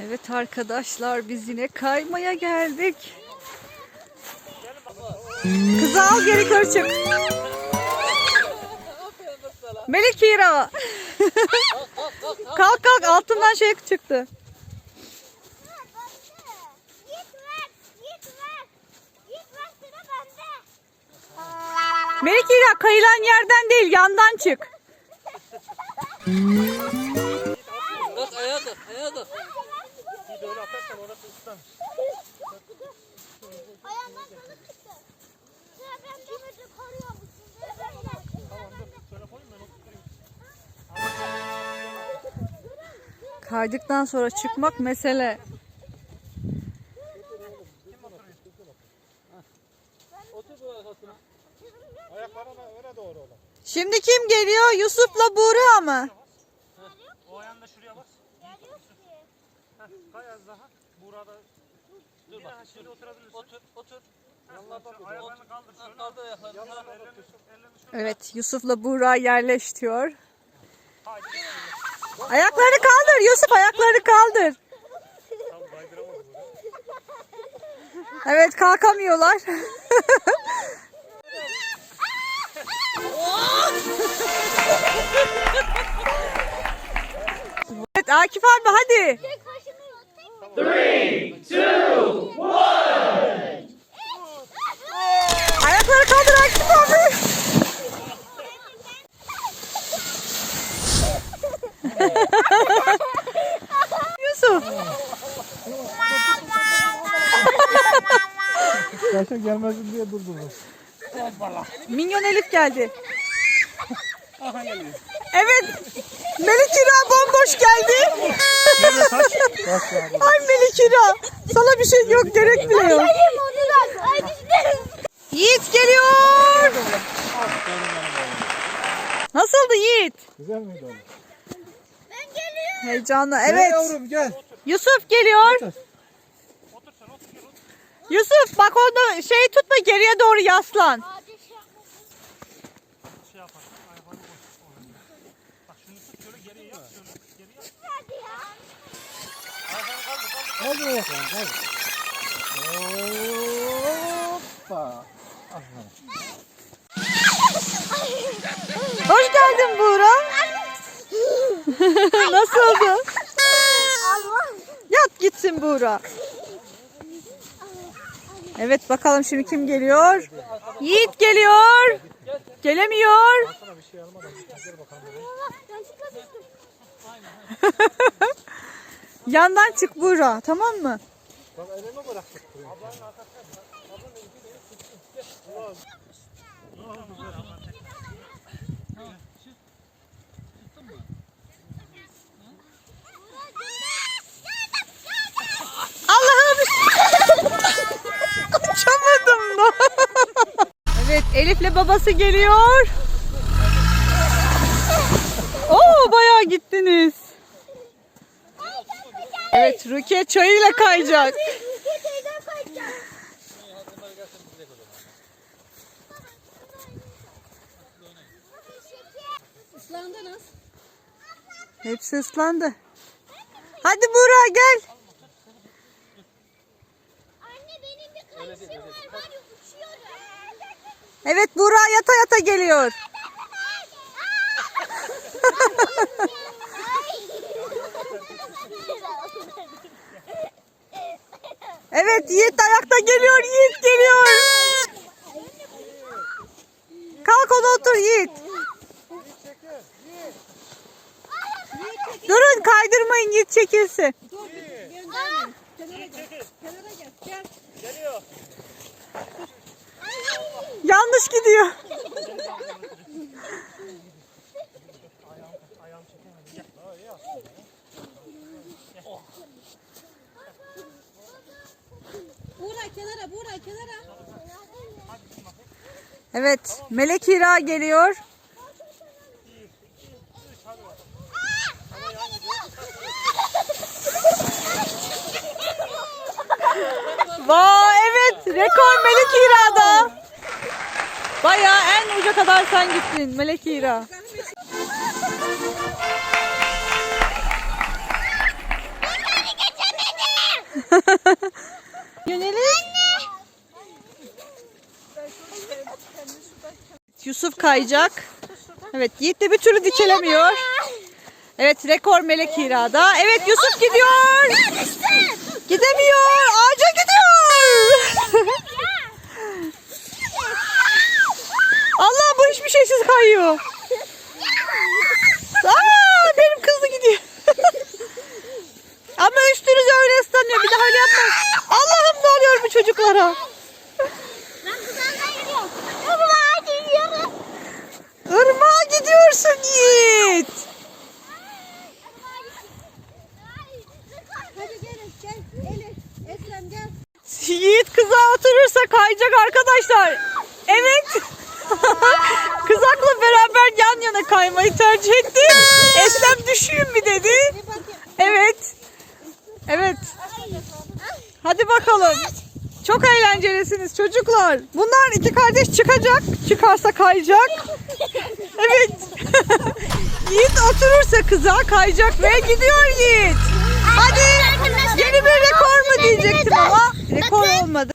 Evet arkadaşlar biz yine kaymaya geldik. Kızı al geri kör çık. Melek Hira. kalk kalk altından şey çıktı. Melek Hira kayılan yerden değil yandan çık. Bak ayağa kalk, ayağa kalk. De öyle atarsan orası ıslan. Ayağımdan kanı çıktı. Sıra bende. Şöyle koyayım ben oturtayım. Kaydıktan sonra çıkmak mesele. Bu. Şimdi kim geliyor? Yusuf'la Buğra mı? Kay az daha. Burada Dur bak. şöyle oturabilirsin. Otur, otur. Ayaklarını kaldır şöyle. Kaldır ayaklarını. Evet Yusuf'la Buğra yerleştiriyor. Ayaklarını kaldır Yusuf ayaklarını kaldır. Evet kalkamıyorlar. evet Akif abi hadi. Tek başına Ayakları kaldır Akif abi. Yusuf. Yaşa gelmesin diye durdum. Minyon Elif geldi. Aha geliyor. Evet. Melik İra bomboş geldi. Ay Melik İra. Sana bir şey yok gerek bile yok. Gidelim. Yiğit geliyor. Nasıldı Yiğit? Güzel miydi oğlum? Ben geliyorum. Heyecanlı. Gel Evet. yavrum gel. Yusuf geliyor. Otur. Yusuf bak orada şey tutma geriye doğru yaslan. Hadi şey yapmasın. Şey yapar. Ayağını boş. Bak şunu tut şöyle geriye yap. Şöyle geriye yap. Hadi ya. Ayağını Kaldır ayaklarını kaldır. Hoppa. Hoş geldin Buğra. Nasıldı? Allah. Yat gitsin Buğra. Evet bakalım şimdi kim geliyor? Yiğit geliyor. Gelemiyor. Ben çıkabilirim. Yandan çık Buğra tamam mı? Bak elime bıraktık. Allah'ım. Uçamadım da. evet Elif'le babası geliyor. Oo bayağı gittiniz. Evet Rukiye çayıyla kayacak. Islandınız. Hepsi ıslandı. Hadi Buğra gel. Anne benim bir kayışım var. Var ya uçuyorum. Evet Buğra yata yata geliyor. Evet Yiğit ayakta geliyor. Yiğit geliyor. Kalk ona otur Yiğit. Durun kaydırmayın Yiğit çekilsin. Yanlış gidiyor. Evet. Melek Hira geliyor. Vay evet, rekor Melek Hira'da. Baya en uca kadar sen gittin Melek Hira. Yönelim. geçen kayacak. Evet Yiğit de bir türlü dikelemiyor. Evet rekor Melek Hira'da. Evet Yusuf gidiyor. Gidemiyor. Ağaca gidiyor. Allah bu hiçbir şeysiz kayıyor. Aa, benim kızı gidiyor. Ama üstünüz öyle ıslanıyor. Bir daha öyle yapma. Allah'ım ne oluyor bu çocuklara? Gidiyorsun Yiğit. Yiğit kıza oturursa kayacak arkadaşlar. Evet. Kızakla beraber yan yana kaymayı tercih etti. Eslem düşeyim mi dedi. Evet. Evet. Hadi bakalım. Çok eğlencelisiniz çocuklar. Bunlar iki kardeş çıkacak. Çıkarsa kayacak. Evet. Yiğit oturursa kıza kayacak ve gidiyor Yiğit. Hadi. Yeni bir rekor mu diyecektim ama rekor olmadı.